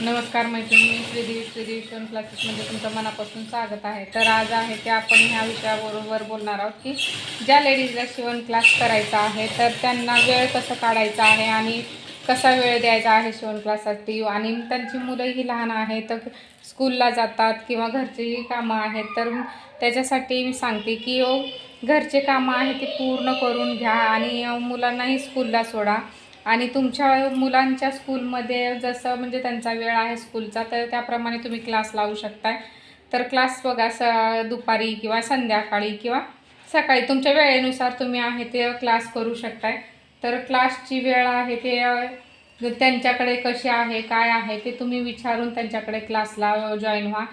नमस्कार मैत्रिणी मी श्रीदेवी श्रीदेवी शिवण क्लासेसमध्ये तुमचं मनापासून स्वागत आहे. तर आज आहे ते आपण ह्या विषयाबरोबर बोलणार आहोत की ज्या लेडीजला शिवण क्लास करायचा आहे तर त्यांना वेळ कसं काढायचा आहे आणि कसा वेळ द्यायचा आहे शिवण क्लाससाठी आणि त्यांची मुलंही लहान आहेत तर स्कूलला जातात किंवा घरचीही कामं आहेत तर त्याच्यासाठी मी सांगते की घरचे कामं आहे ते पूर्ण करून घ्या आणि मुलांनाही स्कूलला सोडा. आणि तुमच्या मुलांच्या स्कूलमध्ये जसं म्हणजे त्यांचा वेळ आहे स्कूलचा तर त्याप्रमाणे तुम्ही क्लास लावू शकताय. तर क्लास बघा स दुपारी किंवा संध्याकाळी किंवा सकाळी तुमच्या वेळेनुसार तुम्ही आहे ते क्लास करू शकताय. तर क्लासची वेळ आहे ते त्यांच्याकडे कशी आहे काय आहे ते तुम्ही विचारून त्यांच्याकडे क्लासला जॉईन व्हा.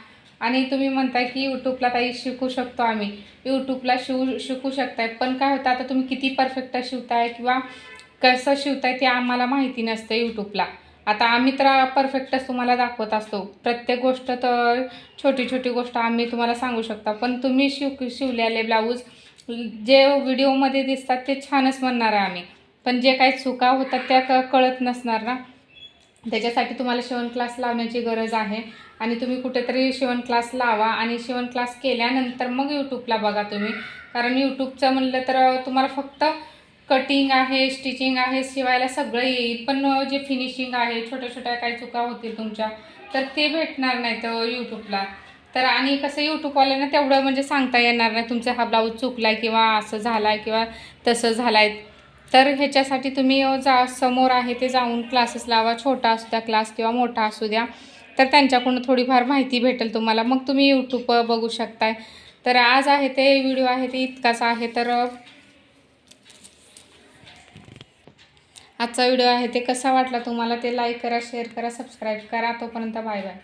आणि तुम्ही म्हणताय की यूट्यूबला ताई शिकू शकतो आम्ही. यूट्यूबला शिवू शिकू शकताय. पण काय होतं आता तुम्ही किती परफेक्ट शिवताय किंवा कसं शिवताय ते आम्हाला माहिती नसतं यूट्यूबला आता आम्ही तर परफेक्टच तुम्हाला दाखवत असतो. प्रत्येक गोष्ट तर छोटी छोटी गोष्ट आम्ही तुम्हाला सांगू शकतो. पण तुम्ही शिव शिवलेले ब्लाऊज जे व्हिडिओमध्ये दिसतात ते छानच म्हणणार आहे आम्ही. पण जे काही चुका होतात त्या क कळत नसणार ना. त्याच्यासाठी तुम्हाला शिवण क्लास लावण्याची गरज आहे. आणि तुम्ही कुठेतरी शिवण क्लास लावा आणि शिवण क्लास केल्यानंतर मग यूट्यूबला बघा तुम्ही. कारण यूट्यूबचं म्हणलं तर तुम्हाला फक्त कटिंग आहे स्टिचिंग आहे शिवायला सगळं येईल. पण जे फिनिशिंग आहे छोट्या छोट्या काही चुका होतील तुमच्या तर ते भेटणार नाही तर यूट्यूबला तर आणि कसं यूट्यूबवाल्यांना तेवढं म्हणजे सांगता येणार नाही तुमचा हा ब्लाऊज चुकला आहे किंवा असं झाला आहे किंवा तसं झालाय. तर ह्याच्यासाठी तुम्ही जा समोर आहे ते जाऊन क्लासेस लावा छोटा असू द्या क्लास किंवा मोठा असू द्या. तर त्यांच्याकडून थोडीफार माहिती भेटेल तुम्हाला. मग तुम्ही यूट्यूब बघू शकताय. तर आज आहे ते व्हिडिओ आहे ते इतकाच आहे. तर आजचा व्हिडिओ आहे ते कसा वाटला तुम्हाला ते लाईक करा शेअर करा सबस्क्राईब करा. तोपर्यंत बाय बाय